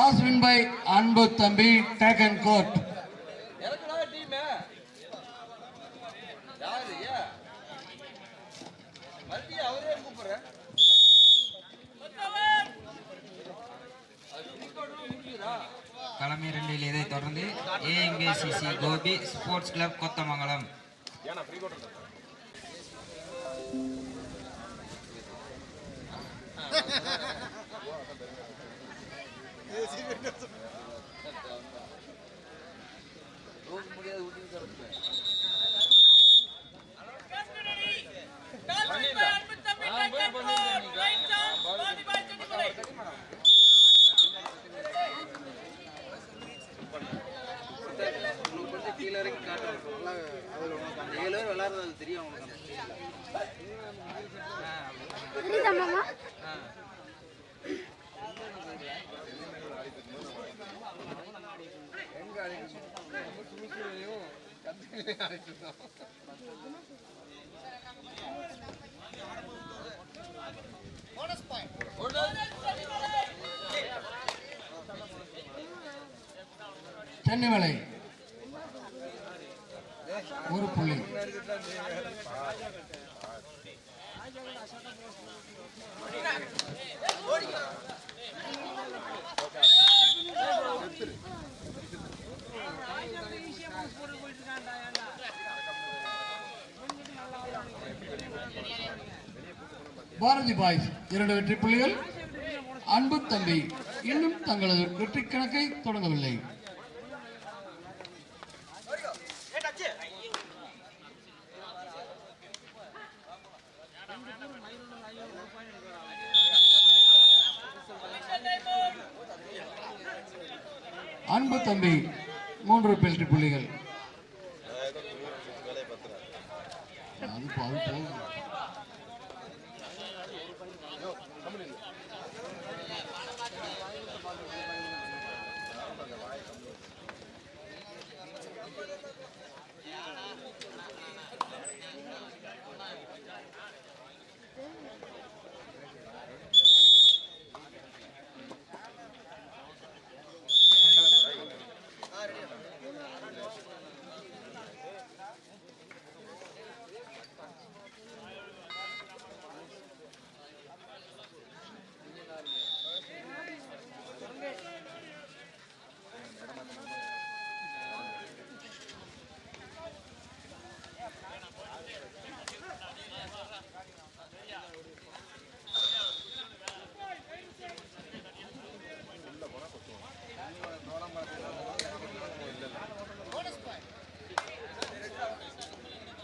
Toss win by அன்பு தம்பி taken court தலைமை ரெண்டில் யாரு இதைத் தொடர்ந்து AMACC Gopi sports club Kothamangalam. பேர் விளாட்றது அது தெரியும் ஒரு புள்ளி. பாரதி பாய்ஸ் இரண்டு வெற்றி புள்ளிகள். அன்பு தம்பி இன்னும் தங்களது வெற்றி கணக்கை தொடங்கவில்லை அன்பு தம்பி மூன்று பெல்ட் புள்ளிகள்.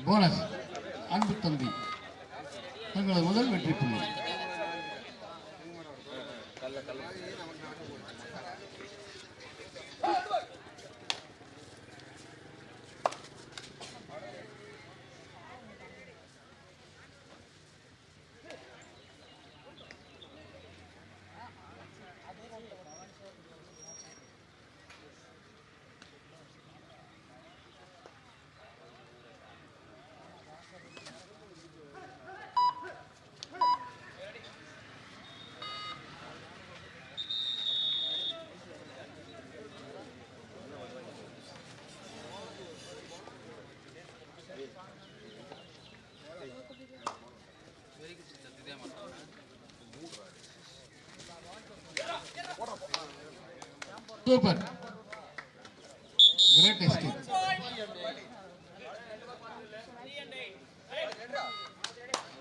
போனஸ் அன்பு தம்பி தங்களது முதல் வெற்றி புள்ளி. சூப்பர் கிரேட் எஸ்கேப்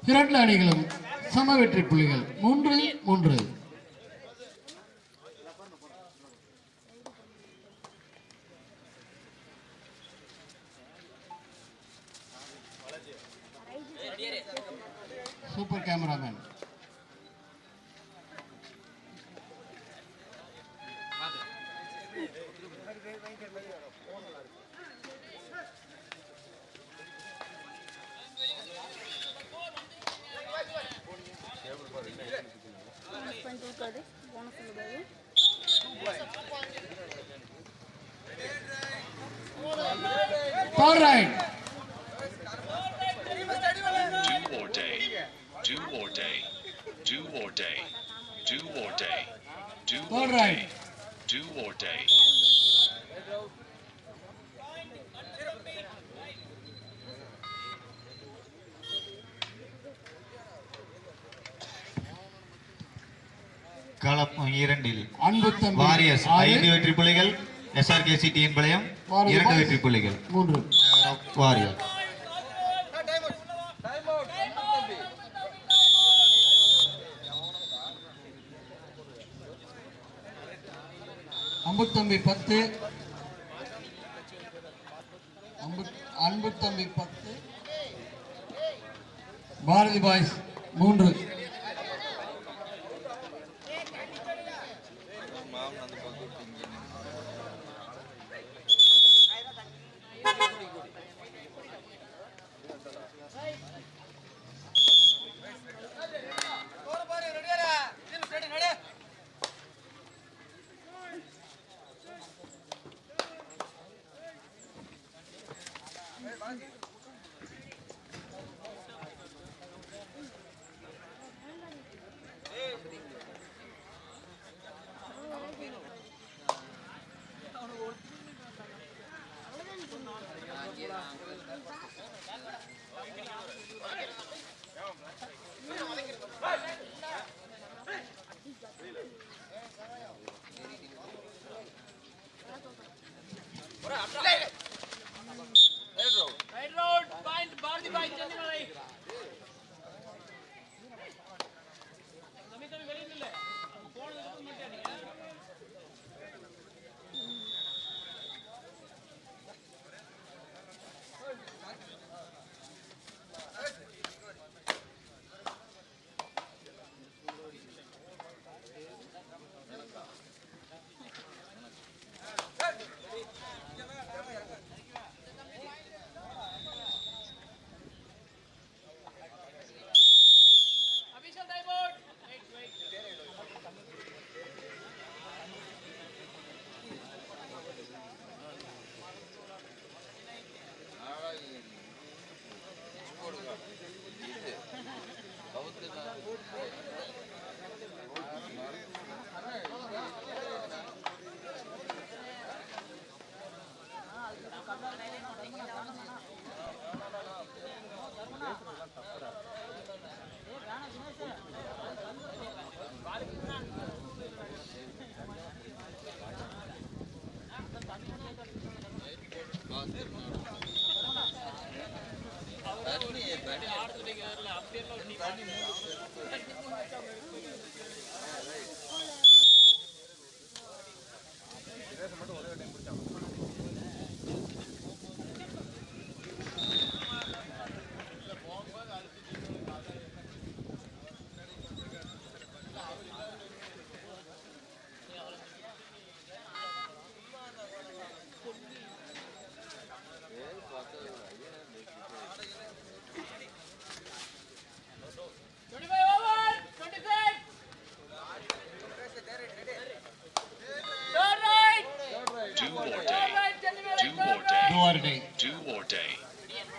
இரண்டு அணிகளும் சம வெற்றி புள்ளிகள். மூன்று மூன்று. Super cameraman All right. Do or day. Do or day. Do or day. Do or day. Do or day. Do or day. களம் இரண்டில் அன்பு வாரியர்ஸ் ஐந்து வெற்றி புள்ளிகள் எஸ்ஆர்கே சிட்டியின் பாளையம் இரண்டு வெற்றி புள்ளிகள் மூன்று of Warrior. அம்புத்தம்பி பத்து. அம்பு அன்புத்தம்பி பத்து. பாரதி பாய்ஸ் மூன்று.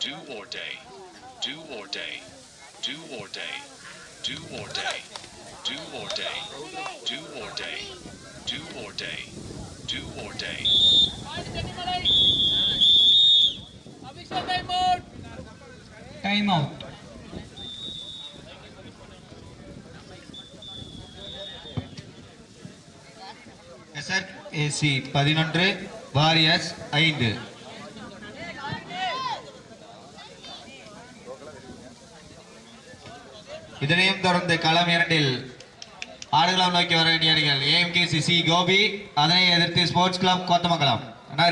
Do or day. Do or day. Do or day. Do or day. Do or day. Do or day. Do or day. Do or day. Time out SRAC பதினொன்று வாரியர்ஸ் ஐந்து இதனையும் தொடர்ந்து களம் இரண்டில் ஆடுகளம் நோக்கி வர வேண்டிய அணிகள் ஏஎம்கேசி சி கோபி அதனை எதிர்த்து ஸ்போர்ட்ஸ் கிளப் கோத்தமங்கலம். அண்ணா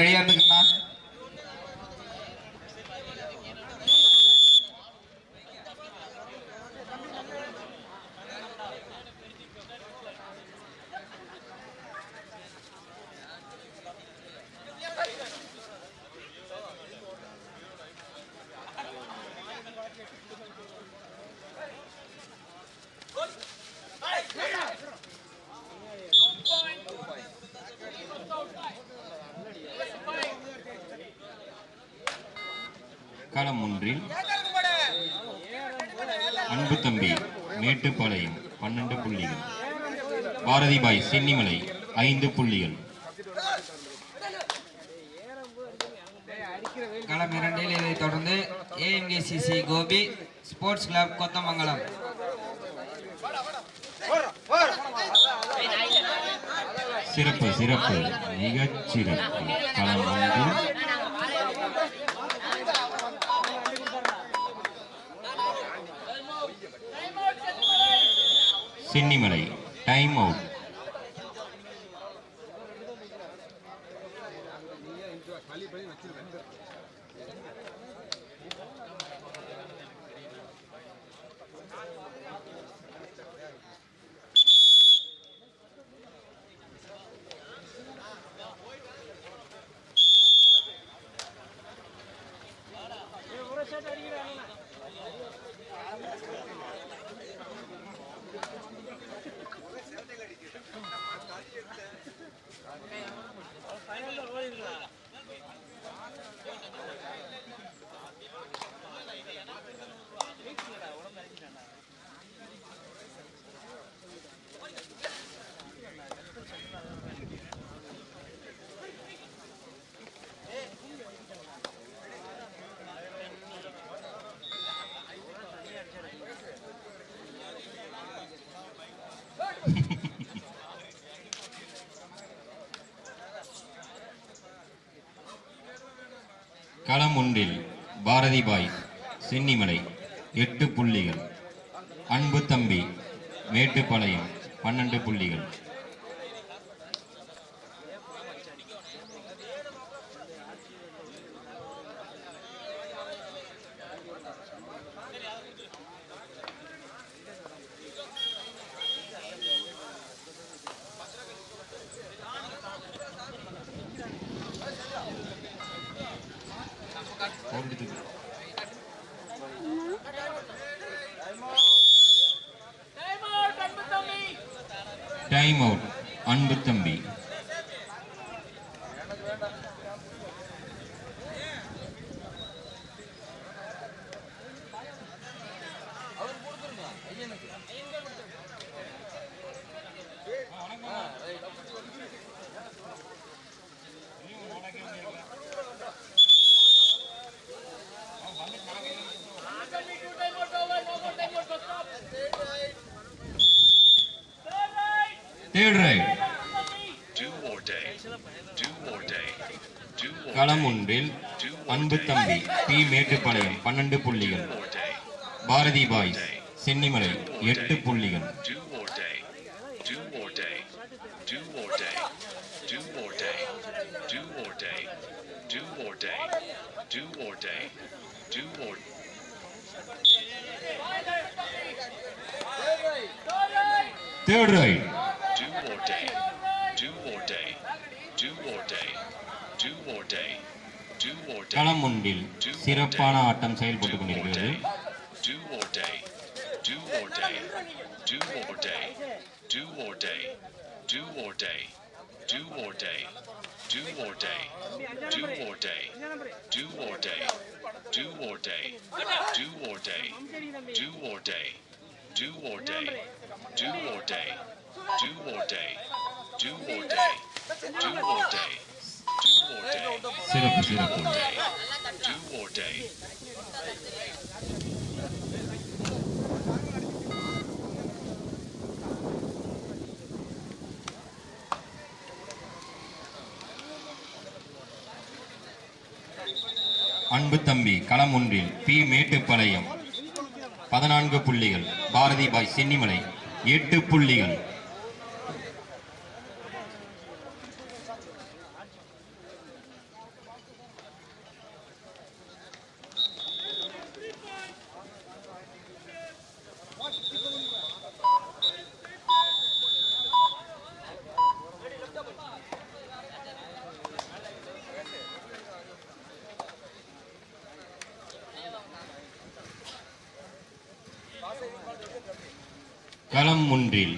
ஒன்றில் அன்பு தம்பி மேட்டுப்பாளையம் பன்னெண்டு புள்ளிகள் பாரதி சென்னிமலை ஐந்து புள்ளிகள். களம் இரண்டில் இதைத் தொடர்ந்து AMKCC Gopi sports club Kothamangalam. சிறப்பு சிறப்பு மிகச் சிறப்பு களம் ஒன்று சென்னிமலை. டைம் அவுட் களம் ஒன்றில் பாரதி பாய் சென்னிமலை எட்டு புள்ளிகள். அன்பு தம்பி மேட்டுப்பாளையம் பன்னெண்டு புள்ளிகள். டைம் அவுட் அன்பு தம்பி third raid Do or day. Do or day. Do or களம் day. ஒன்றில் அன்பு தம்பி பி மேட்டுப்பாளையம் பன்னெண்டு புள்ளிகள் Do or day. Bharathi boys Chennimalai எட்டு புள்ளிகள் Do or day. Do or day. Do or day. Do or day. Do or day. Do or day. Do or day. Do or do or day, do or day, do or day, do or day, do or day, do or day, do or day, do or day, do or day, do or day, do or day, do or day, do or day, do or day, do or day, do or day, do or day, do or day. அன்பு தம்பி களம் ஒன்றில் B. Mettupalayam. பதினான்கு புள்ளிகள். பாரதி பாய் சென்னிமலை. எட்டு புள்ளிகள் களம் ஒன்றில்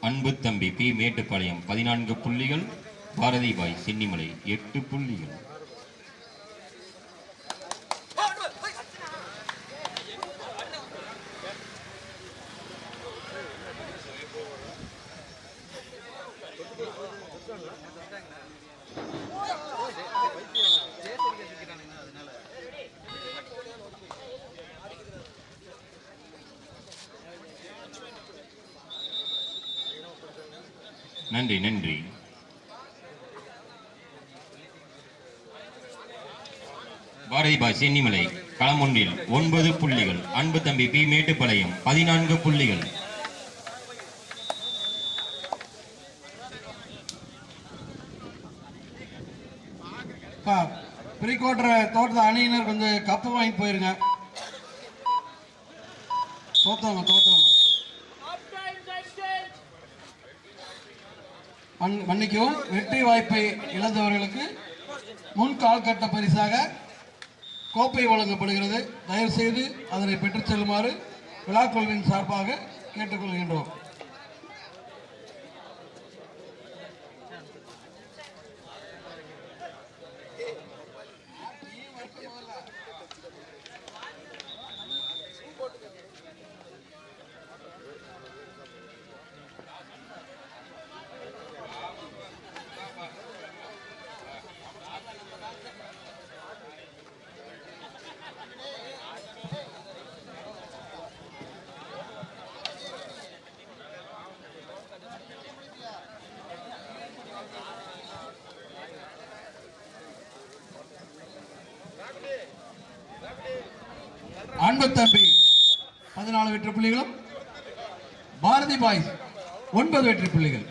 அன்பு தம்பி பி. மேட்டுப்பாளையம் பதினான்கு புள்ளிகள் பாரதிபாய் சென்னிமலை எட்டு புள்ளிகள். நன்றி. பாரதிபா சென்னிமலை களம் ஒன்றில் ஒன்பது புள்ளிகள். அன்பு தம்பி பி. மேட்டுப்பாளையம் பதினான்கு புள்ளிகள். ப்ரீ குவார்டர் அணியினர் கொஞ்சம் கப்பு வாங்கி போயிருங்க. தோத்தவங்க தோத்தவங்க. மன்னிக்கவும் வெற்றி வாய்ப்பை இழந்தவர்களுக்கு முன் கால்கட்ட பரிசாக கோப்பை வழங்கப்படுகிறது. தயவுசெய்து அதனை பெற்றுச் செல்லுமாறு விழாக்குழுவின் சார்பாக கேட்டுக்கொள்கின்றோம் அன்பு தம்பி பதினாலு வெற்றி புள்ளிகளும். பாரதி பாய் ஒன்பது வெற்றி புள்ளிகள்.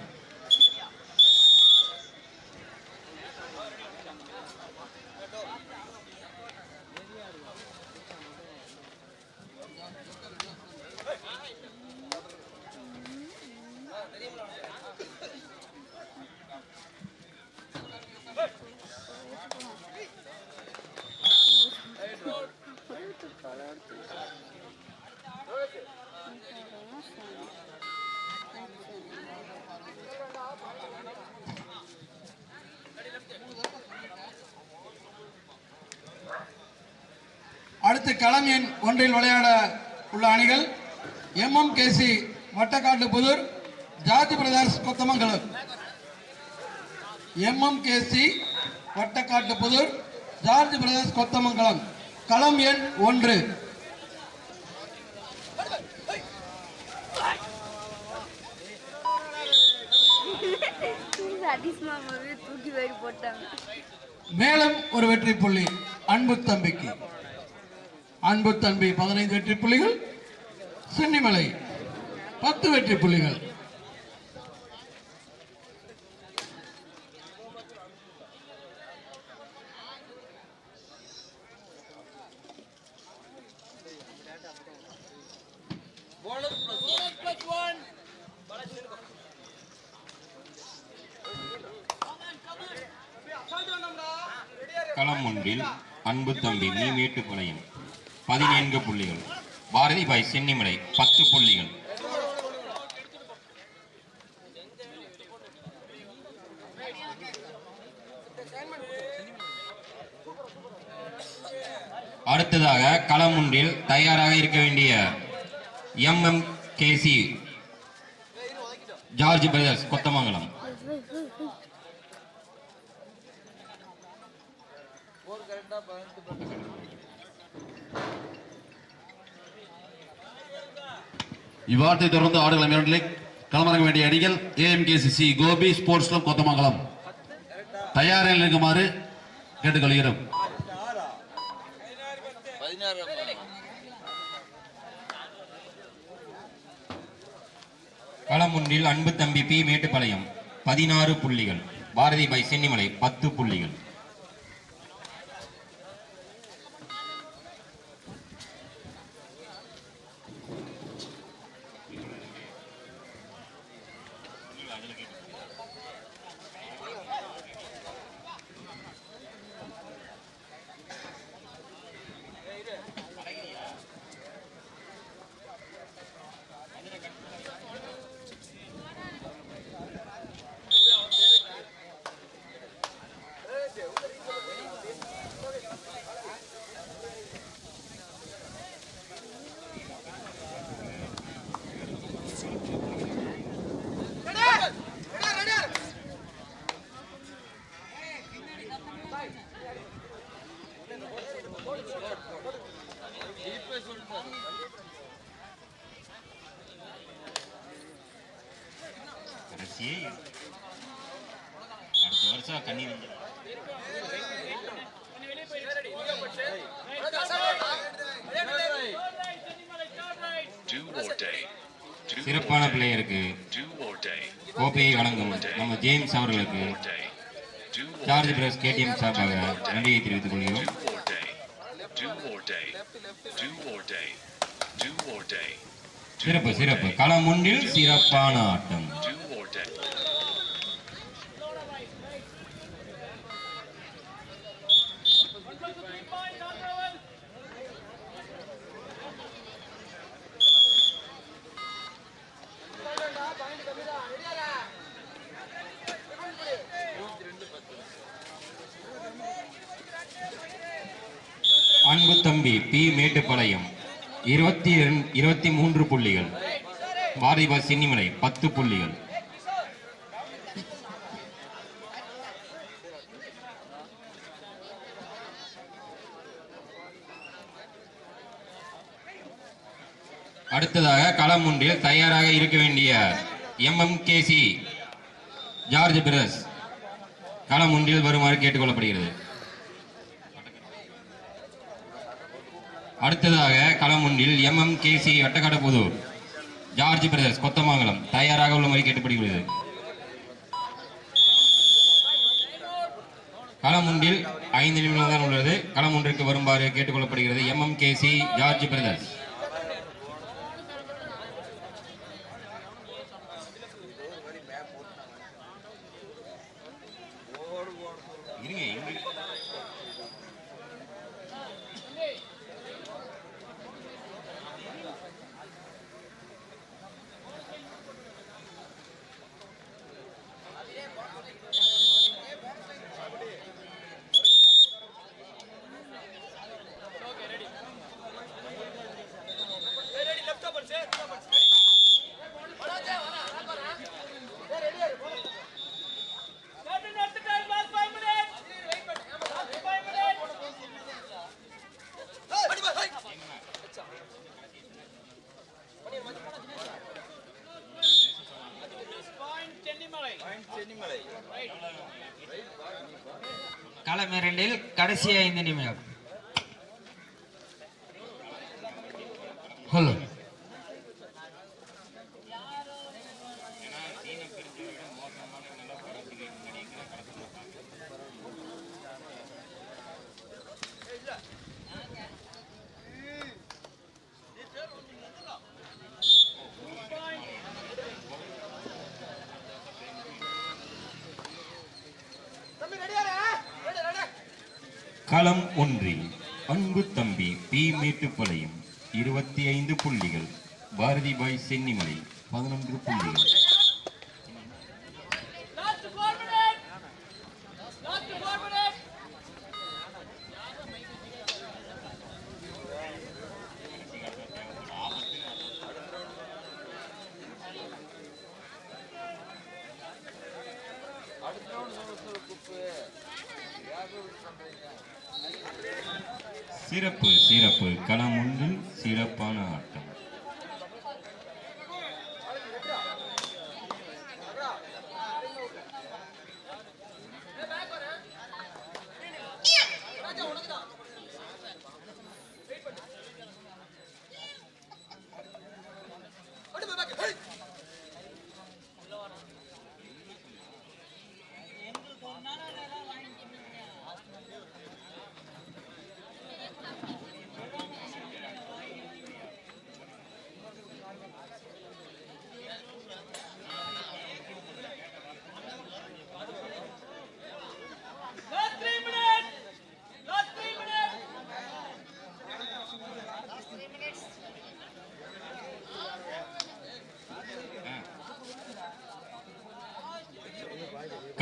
அடுத்து களம் எண் ஒன்றில் விளையாட உள்ள அணிகள் MM KC Vattakkattu Pudur George brothers Kothamangalam. MM KC Vattakkattu Pudur George brothers Kothamangalam. களம் எண் ஒன்று. மேலும் ஒரு வெற்றி புள்ளி அன்பு தம்பிக்கு. அன்பு தன்பி பதினைந்து வெற்றி புள்ளிகள் சென்னிமலை பத்து வெற்றி புள்ளிகள். களம் ஒன்றில் அன்பு தம்பி மீ மேட்டுப்பாளையம். பதினான்கு புள்ளிகள். பாரதி பாய் சென்னிமலை பத்து புள்ளிகள். அடுத்ததாக களம் ஒன்றில் தயாராக இருக்க வேண்டிய எம்எம் கேசி ஜார்ஜ் பிரதர்ஸ் கொத்தமா இவ்வாரத்தை தொடர்ந்து ஆடுகளம் இரண்டிலே களமிறங்க வேண்டிய அணிகள் AMKCC Gopi sports club Kothamangalam. தயாரில் இருக்குமாறு கேட்டுக்கொள்கிறோம். பதினாறு களம் ஒன்றில் அன்பு தம்பி பி. மேட்டுப்பாளையம் பதினாறு புள்ளிகள். பாரதி பை சென்னிமலை பத்து புள்ளிகள். Do சிறப்பான. பிளேயருக்கு. கோப்பையை வழங்கும் நம்ம ஜேம்ஸ் அவர்களுக்கு day. பிரஸ் கேடிஎம் சார்பாக நன்றியை தெரிவித்துக் கொள்கிறோம். சிறப்பு சிறப்பு. களம் ஒன்றில் சிறப்பான ஆட்டம் Do or day. அன்பு தம்பி பி மேட்டுப்பாளையம். இருபத்தி இருபத்தி மூன்று புள்ளிகள். பாரதிபா சின்னிமலை பத்து புள்ளிகள். அடுத்ததாக களம் ஒன்றில் தயாராக இருக்க வேண்டிய எம்எம்கேசி ஜார்ஜ் பிரஸ். களம் ஒன்றில் வருமாறு கேட்டுக்கொள்ளப்படுகிறது. அடுத்ததாக களம் ஒன்றில் MMKC Vattakkadappudur George brothers Kothamangalam. தயாராக உள்ளபடி கேட்டுப்படுகிறது களம் ஒன்றில் ஐந்து நிமிடம் தான் உள்ளது. களம் ஒன்றிற்கு வருமாறு கேட்டுக்கொள்ளப்படுகிறது எம் கேசி ஜார்ஜ் பிரதர்ஸ். களம் இரண்டில் கடைசி ஐந்து நிமிடம் களம் ஒன்றில் அன்பு தம்பி பி. மேட்டுப்பாளையம் இருபத்தி ஐந்து புள்ளிகள். பாரதிபாய் சென்னிமலை பதினொன்று புள்ளிகள். சிறப்பு. சிறப்பு களம் உண்டு சிறப்பான ஆட்டம்.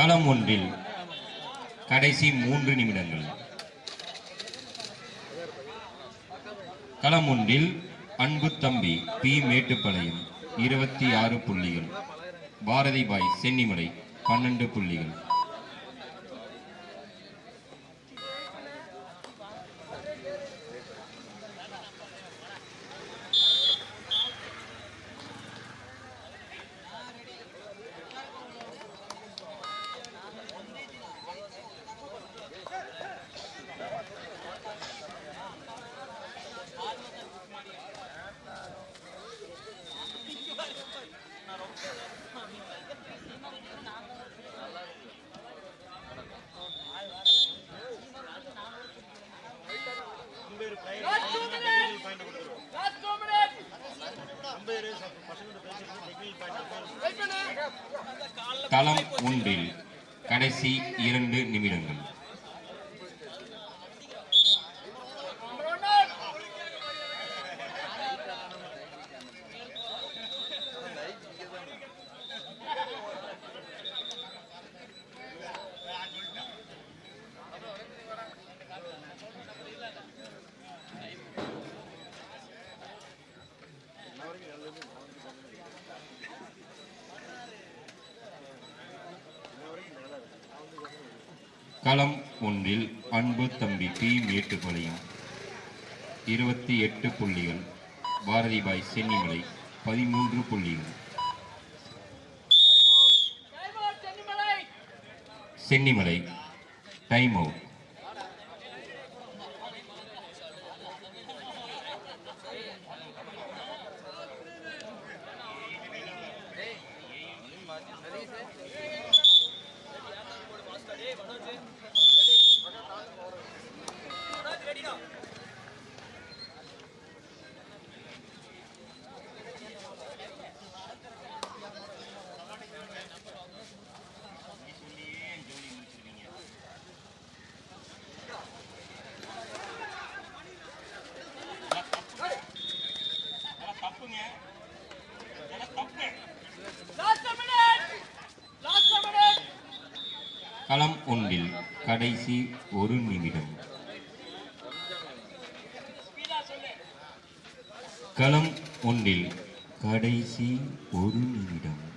காலம் ஒன்றில் கடைசி மூன்று நிமிடங்கள். களம் ஒன்றில் அன்பு தம்பி பி. மேட்டுப்பாளையம் இருபத்தி ஆறு புள்ளிகள் பாரதிபாய் சென்னிமலை பன்னெண்டு புள்ளிகள் களம் ஒன்றில் கடைசி இரண்டு நிமிடங்கள் களம் ஒன்றில் அன்பு தம்பி பி மேட்டுப்பாளையம். இருபத்தி எட்டு புள்ளிகள். பாரதிபாய் சென்னிமலை பதிமூன்று புள்ளிகள். Chennimalai time out. களம் ஒன்றில் கடைசி ஒரு நிமிடம். களம் ஒன்றில் கடைசி ஒரு நிமிடம்.